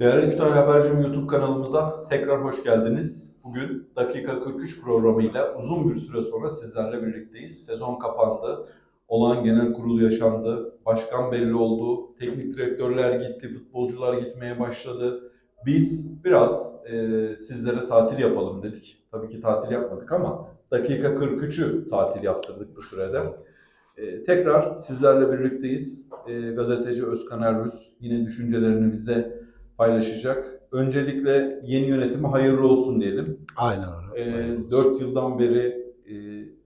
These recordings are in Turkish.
Değerli Kütahya Habercim YouTube kanalımıza tekrar hoş geldiniz. Bugün Dakika 43 programıyla uzun bir süre sonra sizlerle birlikteyiz. Sezon kapandı, olağan genel kurulu yaşandı, başkan belli oldu, teknik direktörler gitti, futbolcular gitmeye başladı. Biz biraz e, sizlere tatil yapalım dedik. Tabii ki tatil yapmadık ama Dakika 43'ü tatil yaptırdık bu sürede. E, tekrar sizlerle birlikteyiz. E, gazeteci Özkan Ergüz yine düşüncelerini bize paylaşacak. Öncelikle yeni yönetime hayırlı olsun diyelim. Aynen öyle. E, 4 yıldan beri e,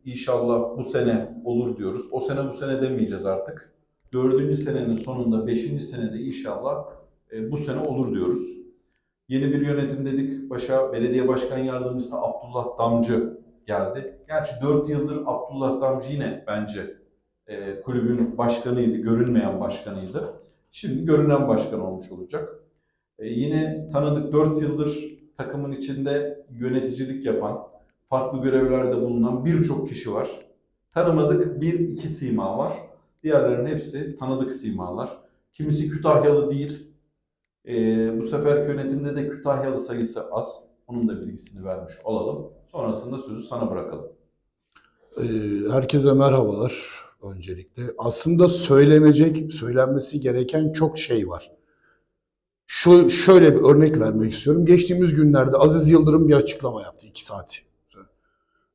inşallah bu sene olur diyoruz. O sene bu sene demeyeceğiz artık. Dördüncü senenin sonunda, beşinci senede inşallah e, bu sene olur diyoruz. Yeni bir yönetim dedik. Başa belediye başkan yardımcısı Abdullah Damcı geldi. Gerçi 4 yıldır Abdullah Damcı yine bence e, kulübün başkanıydı, görünmeyen başkanıydı. Şimdi görünen başkan olmuş olacak. E, yine tanıdık 4 yıldır takımın içinde yöneticilik yapan, farklı görevlerde bulunan birçok kişi var. Tanımadık bir iki sima var. Diğerlerinin hepsi tanıdık simalar. Kimisi Kütahyalı değil. E, bu seferki yönetimde de Kütahyalı sayısı az. Onun da bilgisini vermiş olalım. Sonrasında sözü sana bırakalım. Ee, herkese merhabalar öncelikle. Aslında söylenecek, söylenmesi gereken çok şey var. Şu şöyle bir örnek vermek istiyorum. Geçtiğimiz günlerde Aziz Yıldırım bir açıklama yaptı. iki saat.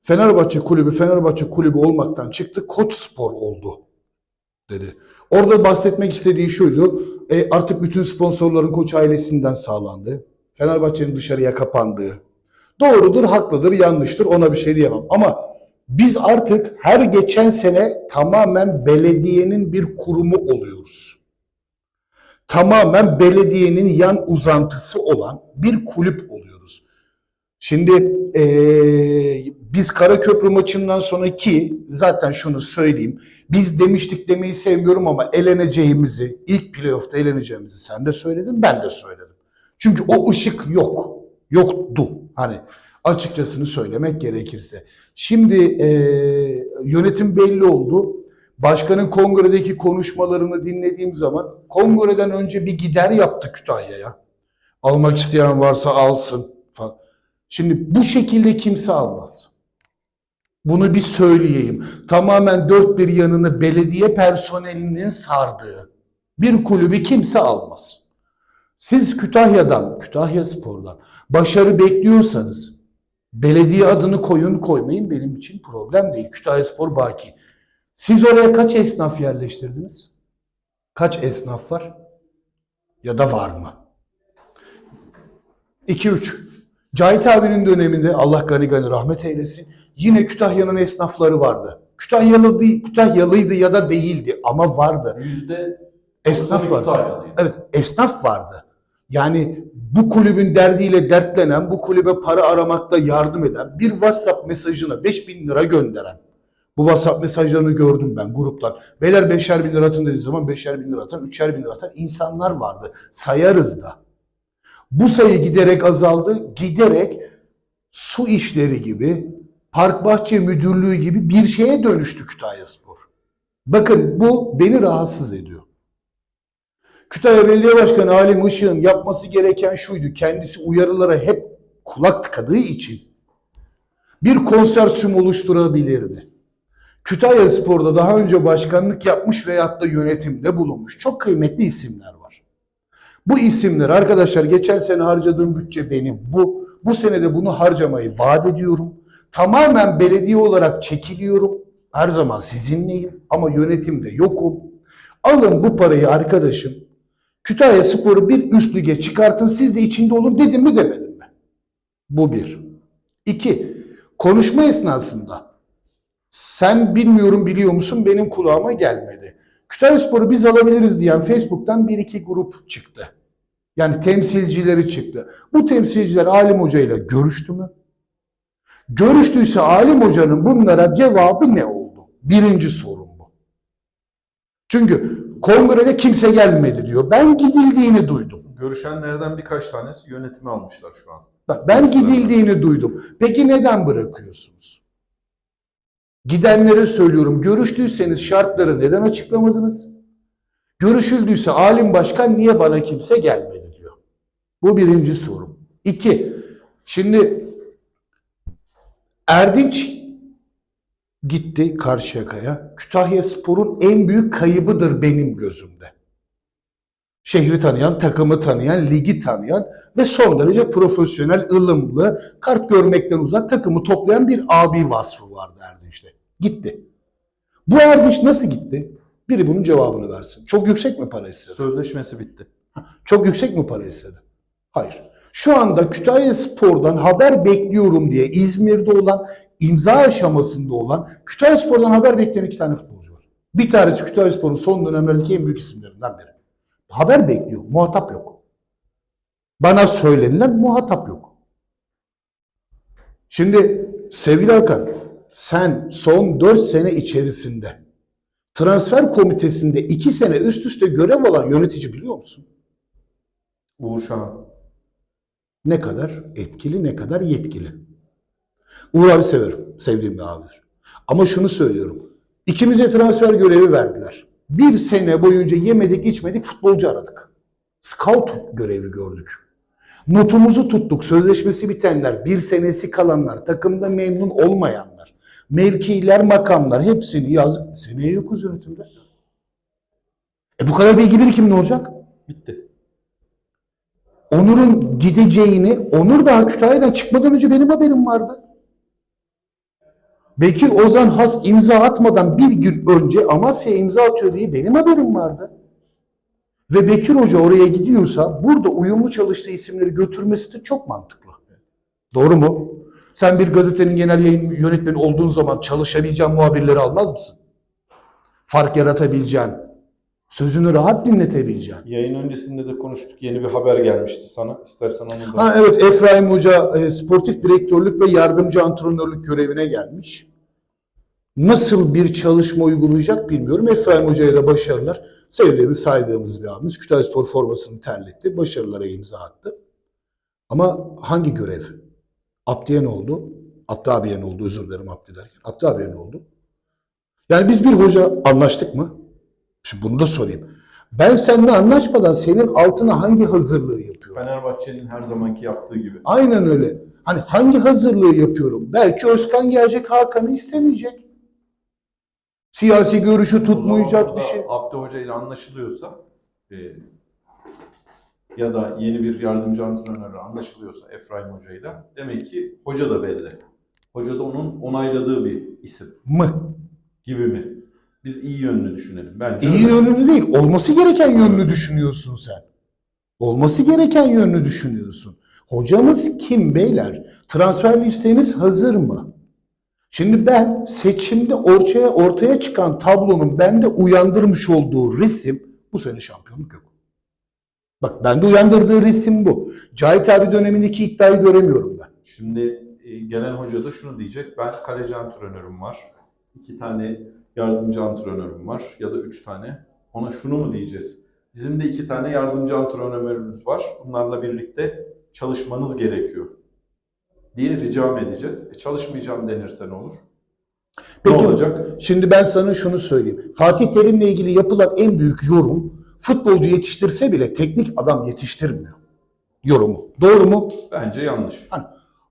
Fenerbahçe kulübü Fenerbahçe kulübü olmaktan çıktı. Koç Spor oldu dedi. Orada bahsetmek istediği şuydu. E, artık bütün sponsorların Koç ailesinden sağlandı. Fenerbahçe'nin dışarıya kapandığı. Doğrudur, haklıdır, yanlıştır. Ona bir şey diyemem. Ama biz artık her geçen sene tamamen belediyenin bir kurumu oluyoruz. Tamamen belediyenin yan uzantısı olan bir kulüp oluyoruz. Şimdi eee, biz Karaköprü maçından sonra ki zaten şunu söyleyeyim. Biz demiştik demeyi sevmiyorum ama eleneceğimizi, ilk playoff'ta eleneceğimizi sen de söyledin, ben de söyledim. Çünkü o ışık yok. Yoktu. Hani açıkçasını söylemek gerekirse. Şimdi eee, yönetim belli oldu. Başkanın kongredeki konuşmalarını dinlediğim zaman kongreden önce bir gider yaptı Kütahya'ya. Almak isteyen varsa alsın falan. Şimdi bu şekilde kimse almaz. Bunu bir söyleyeyim. Tamamen dört bir yanını belediye personelinin sardığı bir kulübü kimse almaz. Siz Kütahya'dan, Kütahya Spor'dan başarı bekliyorsanız belediye adını koyun koymayın benim için problem değil. Kütahya Spor baki. Siz oraya kaç esnaf yerleştirdiniz? Kaç esnaf var? Ya da var mı? 2-3. Cahit abinin döneminde Allah gani gani rahmet eylesin. Yine Kütahya'nın esnafları vardı. Kütahyalı değil, Kütahyalıydı ya da değildi ama vardı. Yüzde Esnaf vardı. Evet, esnaf vardı. Yani bu kulübün derdiyle dertlenen, bu kulübe para aramakta yardım eden, bir WhatsApp mesajına 5000 lira gönderen, bu WhatsApp mesajlarını gördüm ben gruptan. Beyler 5'er bin lira atın dediği zaman 5'er bin lira atan, 3'er bin lira atan insanlar vardı. Sayarız da. Bu sayı giderek azaldı. Giderek su işleri gibi, park bahçe müdürlüğü gibi bir şeye dönüştü Kütahyaspor. Bakın bu beni rahatsız ediyor. Kütahya Belediye Başkanı Halim Işık'ın yapması gereken şuydu. Kendisi uyarılara hep kulak tıkadığı için bir konsorsiyum oluşturabilirdi. Kütahya Spor'da daha önce başkanlık yapmış veyahut da yönetimde bulunmuş çok kıymetli isimler var. Bu isimler arkadaşlar geçen sene harcadığım bütçe benim. Bu bu sene de bunu harcamayı vaat ediyorum. Tamamen belediye olarak çekiliyorum. Her zaman sizinleyim ama yönetimde yokum. Alın bu parayı arkadaşım. Kütahya Spor'u bir üst lige çıkartın siz de içinde olun dedim mi demedim mi? Bu bir. İki, konuşma esnasında sen bilmiyorum biliyor musun benim kulağıma gelmedi. Kütahya Spor'u biz alabiliriz diyen Facebook'tan bir iki grup çıktı. Yani temsilcileri çıktı. Bu temsilciler Alim Hoca ile görüştü mü? Görüştüyse Alim Hoca'nın bunlara cevabı ne oldu? Birinci sorun bu. Çünkü kongrede kimse gelmedi diyor. Ben gidildiğini duydum. Görüşenlerden birkaç tanesi yönetimi almışlar şu an. Bak ben gidildiğini duydum. Peki neden bırakıyorsunuz? Gidenlere söylüyorum. Görüştüyseniz şartları neden açıklamadınız? Görüşüldüyse alim başkan niye bana kimse gelmedi diyor. Bu birinci sorum. İki, şimdi Erdinç gitti Karşıyaka'ya. Kütahya Spor'un en büyük kaybıdır benim gözümde. Şehri tanıyan, takımı tanıyan, ligi tanıyan ve son derece profesyonel, ılımlı, kart görmekten uzak takımı toplayan bir abi vasfı vardı Erdinç'te. Gitti. Bu Erdinç nasıl gitti? Biri bunun cevabını versin. Çok yüksek mi para istedi? Sözleşmesi bitti. Çok yüksek mi para istedi? Hayır. Şu anda Kütahya Spor'dan haber bekliyorum diye İzmir'de olan imza aşamasında olan Kütahya Spor'dan haber bekleyen iki tane futbolcu var. Bir tanesi Kütahya Spor'un son dönemlerdeki en büyük isimlerinden biri. Haber bekliyor. Muhatap yok. Bana söylenilen muhatap yok. Şimdi sevgili Hakan sen son 4 sene içerisinde transfer komitesinde 2 sene üst üste görev alan yönetici biliyor musun? Uğur Şahan. Ne kadar etkili, ne kadar yetkili. Uğur abi severim. Sevdiğim bir abidir. Ama şunu söylüyorum. İkimize transfer görevi verdiler. Bir sene boyunca yemedik içmedik futbolcu aradık. Scout görevi gördük. Notumuzu tuttuk. Sözleşmesi bitenler, bir senesi kalanlar, takımda memnun olmayanlar, mevkiler, makamlar hepsini yazdık. Seneye yokuz yönetimde. E bu kadar bilgi birikimi ne olacak? Bitti. Onur'un gideceğini, Onur daha Kütahya'dan çıkmadan önce benim haberim vardı. Bekir Ozan Has imza atmadan bir gün önce Amasya'ya imza atıyor diye benim haberim vardı. Ve Bekir Hoca oraya gidiyorsa burada uyumlu çalıştığı isimleri götürmesi de çok mantıklı. Doğru mu? Sen bir gazetenin genel yayın yönetmeni olduğun zaman çalışabileceğin muhabirleri almaz mısın? Fark yaratabileceğin, sözünü rahat dinletebileceğin. Yayın öncesinde de konuştuk. Yeni bir haber gelmişti sana. İstersen onu da... Ha evet Efraim Hoca e, sportif direktörlük ve yardımcı antrenörlük görevine gelmiş. Nasıl bir çalışma uygulayacak bilmiyorum. Efraim Hoca'ya da başarılar. Sevdiğimiz, saydığımız bir abimiz. Kütahya Spor formasını terletti. Başarılara imza attı. Ama hangi görev? Abdi'ye ne oldu? Abdi abiye ne oldu? Özür dilerim Abdi derken. Abdi abiye ne oldu? Yani biz bir hoca anlaştık mı? Şimdi bunu da sorayım. Ben seninle anlaşmadan senin altına hangi hazırlığı yapıyorum? Fenerbahçe'nin her zamanki yaptığı gibi. Aynen öyle. Hani hangi hazırlığı yapıyorum? Belki Özkan gelecek Hakan'ı istemeyecek. Siyasi görüşü tutmayacak bir şey. Abdü Hoca ile anlaşılıyorsa e, ya da yeni bir yardımcı antrenörle anlaşılıyorsa Efraim Hoca ile demek ki hoca da belli. Hoca da onun onayladığı bir isim Mı? gibi mi? Biz iyi yönlü düşünelim. Bence İyi öyle. yönlü değil. Olması gereken yönlü düşünüyorsun sen. Olması gereken yönlü düşünüyorsun. Hocamız kim beyler? Transfer listeniz hazır mı? Şimdi ben seçimde ortaya ortaya çıkan tablonun bende uyandırmış olduğu resim bu sene şampiyonluk yok. Bak bende uyandırdığı resim bu. Cahit abi dönemindeki iddiayı göremiyorum ben. Şimdi e, genel hoca da şunu diyecek. Ben kaleci antrenörüm var. iki tane yardımcı antrenörüm var. Ya da üç tane. Ona şunu mu diyeceğiz? Bizim de iki tane yardımcı antrenörümüz var. Bunlarla birlikte çalışmanız gerekiyor. Diye rica mı edeceğiz? E, çalışmayacağım denirse ne olur? Peki, ne olacak? Şimdi ben sana şunu söyleyeyim. Fatih Terim'le ilgili yapılan en büyük yorum futbolcu yetiştirse bile teknik adam yetiştirmiyor. Yorumu. Doğru mu? Bence yanlış.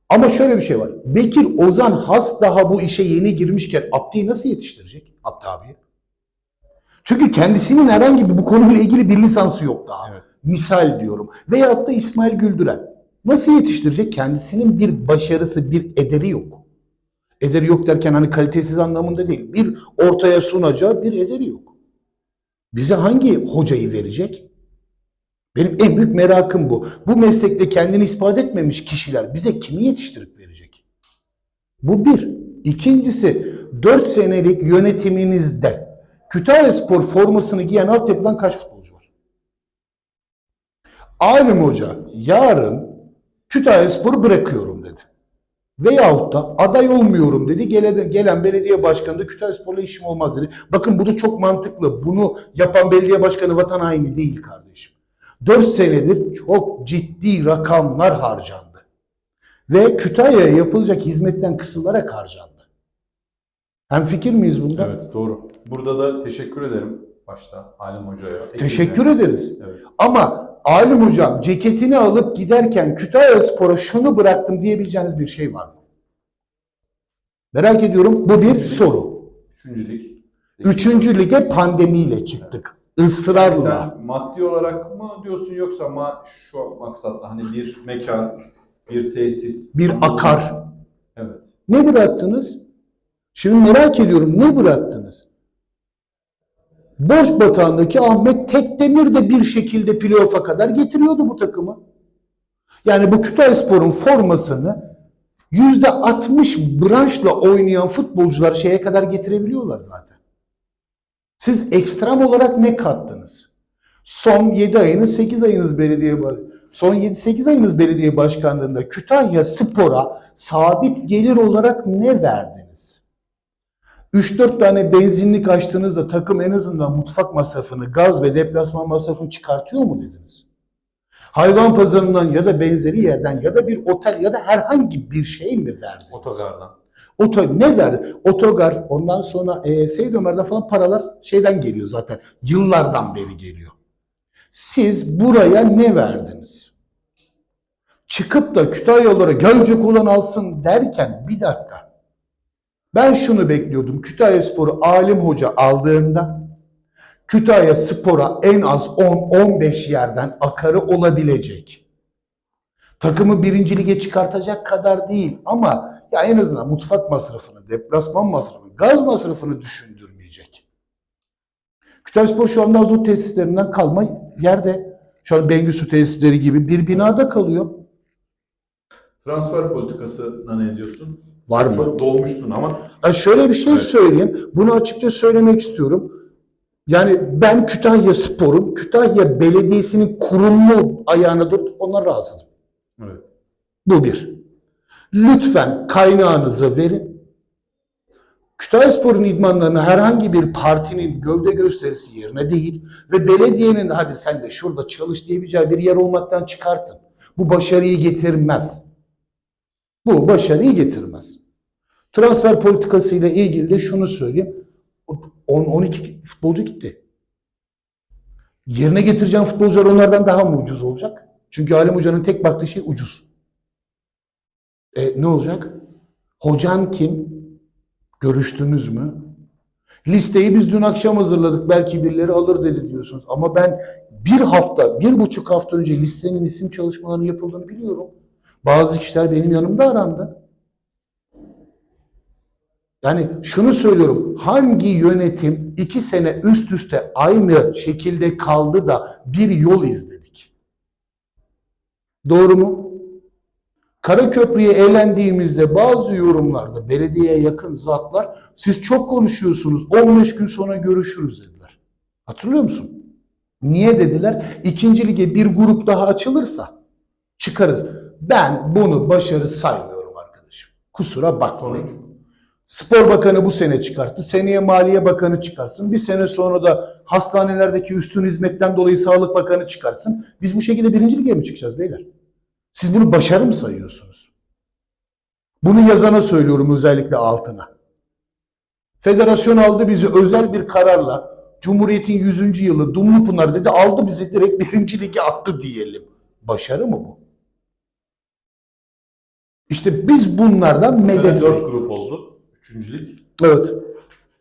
Ama şöyle bir şey var. Bekir Ozan Has daha bu işe yeni girmişken Abdi'yi nasıl yetiştirecek? Abdi abi. Çünkü kendisinin herhangi bir bu konuyla ilgili bir lisansı yok daha. Evet. Misal diyorum. Veyahut da İsmail Güldüren. Nasıl yetiştirecek? Kendisinin bir başarısı, bir ederi yok. Ederi yok derken hani kalitesiz anlamında değil. Bir ortaya sunacağı bir ederi yok. Bize hangi hocayı verecek? Benim en büyük merakım bu. Bu meslekte kendini ispat etmemiş kişiler bize kimi yetiştirip verecek? Bu bir. İkincisi 4 senelik yönetiminizde Kütahya Spor formasını giyen altyapıdan kaç futbolcu var? Alim Hoca yarın Kütahya Spor'u bırakıyorum dedi. Veyahut da aday olmuyorum dedi. Gelen, gelen belediye başkanı da Kütahya Spor'la işim olmaz dedi. Bakın bu da çok mantıklı. Bunu yapan belediye başkanı vatan haini değil kardeşim. 4 senedir çok ciddi rakamlar harcandı. Ve Kütahya'ya yapılacak hizmetten kısılarak harcandı. Hem fikir miyiz bunda? Evet doğru. Burada da teşekkür ederim başta Halim Hoca'ya. Teşekkür ederiz. Evet. Ama Alim hocam ceketini alıp giderken Kütahya Spor'a şunu bıraktım diyebileceğiniz bir şey var mı? Merak ediyorum. Bu bir soru. Üçüncü lig. Üçüncü lige pandemiyle çıktık. Israrla. Sen maddi olarak mı diyorsun yoksa ma şu maksatla hani bir mekan, bir tesis, Bir akar. Evet. Ne bıraktınız? Şimdi merak ediyorum ne bıraktınız? Borç batağındaki Ahmet Tekdemir de bir şekilde playoff'a kadar getiriyordu bu takımı. Yani bu Kütahyaspor'un formasını yüzde 60 branşla oynayan futbolcular şeye kadar getirebiliyorlar zaten. Siz ekstrem olarak ne kattınız? Son 7 ayınız 8 ayınız belediye son 7-8 ayınız belediye başkanlığında Kütahya Spor'a sabit gelir olarak ne verdiniz? 3-4 tane benzinlik açtığınızda takım en azından mutfak masrafını, gaz ve deplasman masrafını çıkartıyor mu dediniz? Hayvan pazarından ya da benzeri yerden ya da bir otel ya da herhangi bir şey mi verdiniz? Otogardan. Oto ne verdi? Otogar ondan sonra e, Seyit Ömer'den falan paralar şeyden geliyor zaten. Yıllardan beri geliyor. Siz buraya ne verdiniz? Çıkıp da Kütahyalılara gelecek olan alsın derken bir dakika. Ben şunu bekliyordum. Kütahya Spor'u Alim Hoca aldığında Kütahya Spor'a en az 10-15 yerden akarı olabilecek. Takımı birinci lige çıkartacak kadar değil ama ya en azından mutfak masrafını, deplasman masrafını, gaz masrafını düşündürmeyecek. Kütahyaspor şu anda azot tesislerinden kalma yerde. Şu an Bengüsü tesisleri gibi bir binada kalıyor. Transfer politikasına ne diyorsun? Var mı? Çok dolmuşsun ama Ya şöyle bir şey Evet. söyleyeyim. Bunu açıkça söylemek istiyorum. Yani ben Kütahya Spor'un, Kütahya Belediyesi'nin kurumlu ayağına dur, onlar rahatsızım. evet. Bu bir. Lütfen kaynağınızı verin. Kütahyaspor'un idmanlarını herhangi bir partinin gövde gösterisi yerine değil ve belediyenin hadi sen de şurada çalış diyebileceği bir yer olmaktan çıkartın. Bu başarıyı getirmez. Bu başarıyı getirmez. Transfer politikasıyla ilgili de şunu söyleyeyim. 10-12 futbolcu gitti. Yerine getireceğim futbolcular onlardan daha mı ucuz olacak? Çünkü Alem Hoca'nın tek baktığı şey ucuz. E, ne olacak? Hocan kim? Görüştünüz mü? Listeyi biz dün akşam hazırladık. Belki birileri alır dedi diyorsunuz. Ama ben bir hafta, bir buçuk hafta önce listenin isim çalışmalarının yapıldığını biliyorum. Bazı kişiler benim yanımda arandı. Yani şunu söylüyorum. Hangi yönetim iki sene üst üste aynı şekilde kaldı da bir yol izledik? Doğru mu? Karaköprü'ye eğlendiğimizde bazı yorumlarda belediyeye yakın zatlar siz çok konuşuyorsunuz 15 gün sonra görüşürüz dediler. Hatırlıyor musun? Niye dediler? İkinci lige bir grup daha açılırsa çıkarız. Ben bunu başarı saymıyorum arkadaşım. Kusura bakmayın. Sonuç. Spor Bakanı bu sene çıkarttı. Seneye Maliye Bakanı çıkarsın. Bir sene sonra da hastanelerdeki üstün hizmetten dolayı Sağlık Bakanı çıkarsın. Biz bu şekilde birinci lige mi çıkacağız beyler? Siz bunu başarı mı sayıyorsunuz? Bunu yazana söylüyorum özellikle altına. Federasyon aldı bizi özel bir kararla Cumhuriyet'in 100. yılı Dumlupınar dedi aldı bizi direkt birinci lige attı diyelim. Başarı mı bu? İşte biz bunlardan medet 4 bekliyoruz. grup oldu. Üçüncü lig. Evet.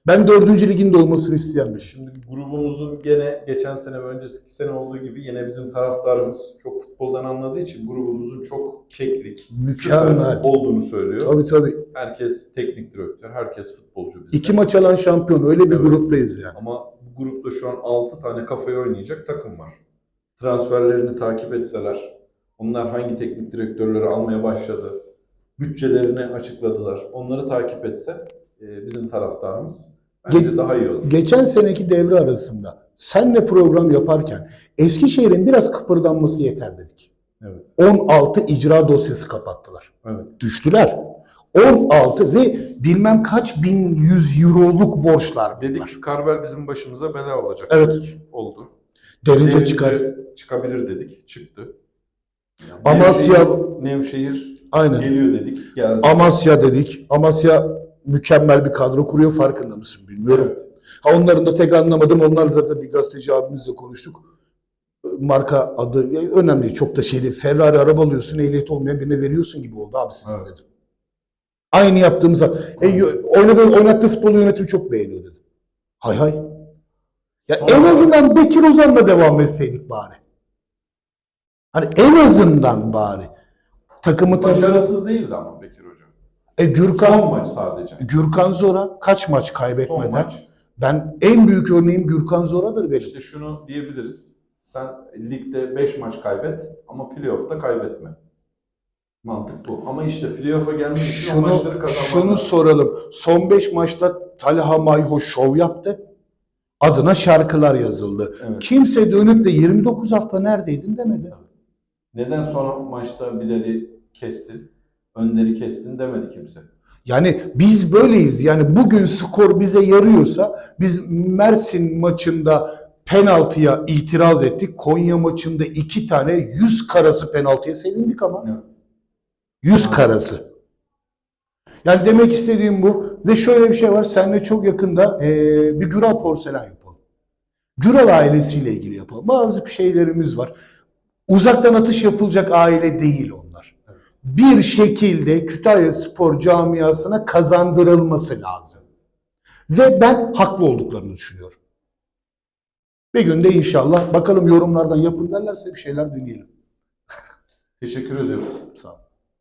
Ben dördüncü ligin de olmasını isteyen bir şey. Şimdi grubumuzun gene geçen sene ve önceki sene olduğu gibi yine bizim taraftarımız çok futboldan anladığı için grubumuzun çok keklik, Mükemmel. olduğunu söylüyor. Tabii tabii. Herkes teknik direktör, herkes futbolcu bizde. İki maç alan şampiyon. Öyle bir Evet. gruptayız yani. Ama bu grupta şu an 6 tane kafaya oynayacak takım var. Transferlerini takip etseler, onlar hangi teknik direktörleri almaya başladı, bütçelerini açıkladılar. Onları takip etse e, bizim taraftarımız bence Ge- daha iyi olur. Geçen seneki devre arasında senle program yaparken Eskişehir'in biraz kıpırdanması yeter dedik. Evet. 16 icra dosyası kapattılar. Evet. Düştüler. 16 ve bilmem kaç bin yüz euroluk borçlar bunlar. Dedik Karbel bizim başımıza bela olacak. Evet. Oldu. Derince Derince çıkar. Çıkabilir dedik. Çıktı. Yani Amasya- Nevşehir, Nevşehir Aynen. geliyor dedik. Geldi. Amasya dedik. Amasya mükemmel bir kadro kuruyor farkında mısın bilmiyorum. Evet. Ha onların da tek anlamadım. Onlarla da bir gazeteci abimizle konuştuk. marka adı önemli çok da şey değil. Ferrari araba alıyorsun, ehliyeti olmayan birine veriyorsun gibi oldu abi sizin Evet. dedim. Aynı yaptığımızda e, oynadığı, oynattığı futbolu yönetimi çok beğeniyor dedim. Hay hay. Ya Sonra- en azından Bekir Ozan'la devam etseydik bari. Hani en azından bari. Takımı Başarısız değildi ama Bekir Hoca. e, Gürkan Son maç sadece. Gürkan Zora kaç maç Son kaybetmeden? maç. Ben en büyük örneğim Gürkan Zora'dır benim. İşte şunu diyebiliriz. Sen ligde 5 maç kaybet ama playoff'ta kaybetme. Mantık bu. Ama işte playoff'a gelmek için o Şunu, maçları kazanmak şunu lazım. soralım. Son 5 maçta Talha Mayhoş şov yaptı. Adına şarkılar yazıldı. Evet. Kimse dönüp de 29 hafta neredeydin demedi. Neden son maçta Bilal'i kestin, Önder'i kestin demedi kimse. Yani biz böyleyiz. Yani bugün skor bize yarıyorsa biz Mersin maçında penaltıya itiraz ettik. Konya maçında iki tane yüz karası penaltıya sevindik ama. Evet. Yüz karası. Yani demek istediğim bu. Ve şöyle bir şey var. Seninle çok yakında eee, bir Güral porselen yapalım. Güral ailesiyle ilgili yapalım. Bazı şeylerimiz var. Uzaktan atış yapılacak aile değil onlar. Bir şekilde Kütahya Spor camiasına kazandırılması lazım. Ve ben haklı olduklarını düşünüyorum. Bir günde inşallah bakalım yorumlardan yapın derlerse bir şeyler deneyelim. Teşekkür ediyoruz. Sağ olun.